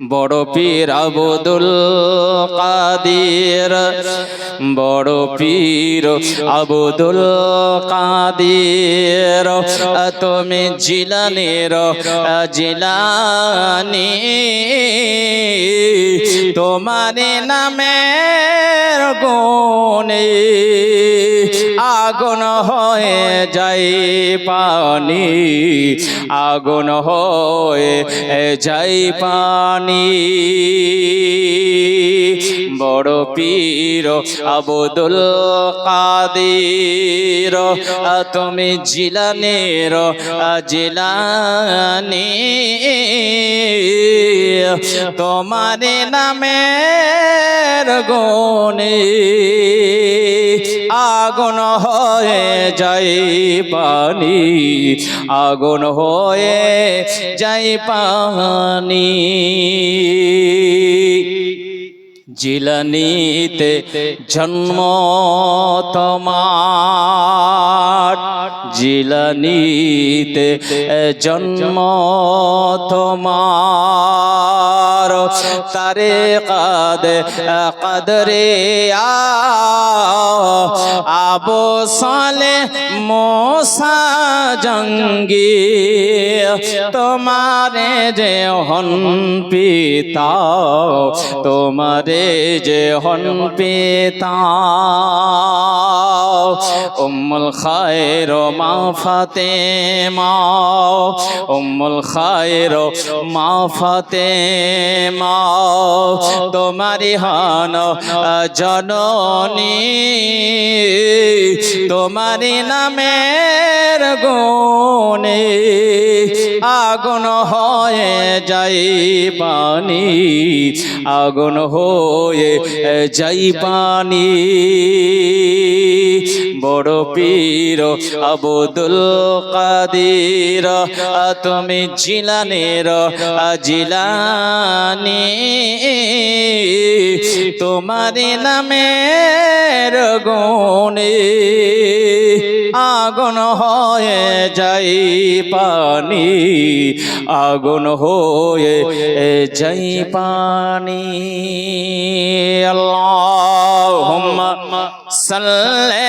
বড় পীর আবুদুল কাদির বড় পীর আবুদুল কাদির। তুমি জিলানের জিলানি তোমার নামের গুণে। আগুন হয়ে যাই পানি, আগুন হয়ে যাই পানি। বড় পীর আবুদুল কাদির, তুমি জিলানের, জিলানি। তোমার নামের গুণে আগুন হয়ে যাই পানি, আগুন হয়ে যাই পানি। জিলানিতে জন্ম তোমার, জিলানিতে জন্ম তোমার। তারে কাদ কাদরে আবো সালে মোসা জঙ্গি, তোমারে যে হন পিতা, তোমারে যে হন পিতা। উম্মুল খায়র মা ফাতেমা, উম্মুল খায়র মা ফাতেমা। তোমারি হন জননী, তোমারি নামের গুণে আগুন হয়ে যাই পানি, আগুন হয়ে যাই পানি। বড় পীর আবুদুল কাদির, তুমি জিলানের জিলানি। তোমার নামের গুণে আগুন হয়ে যাই পানি আগুন হয়ে যাই পানি। আল্লাহ সাল্লে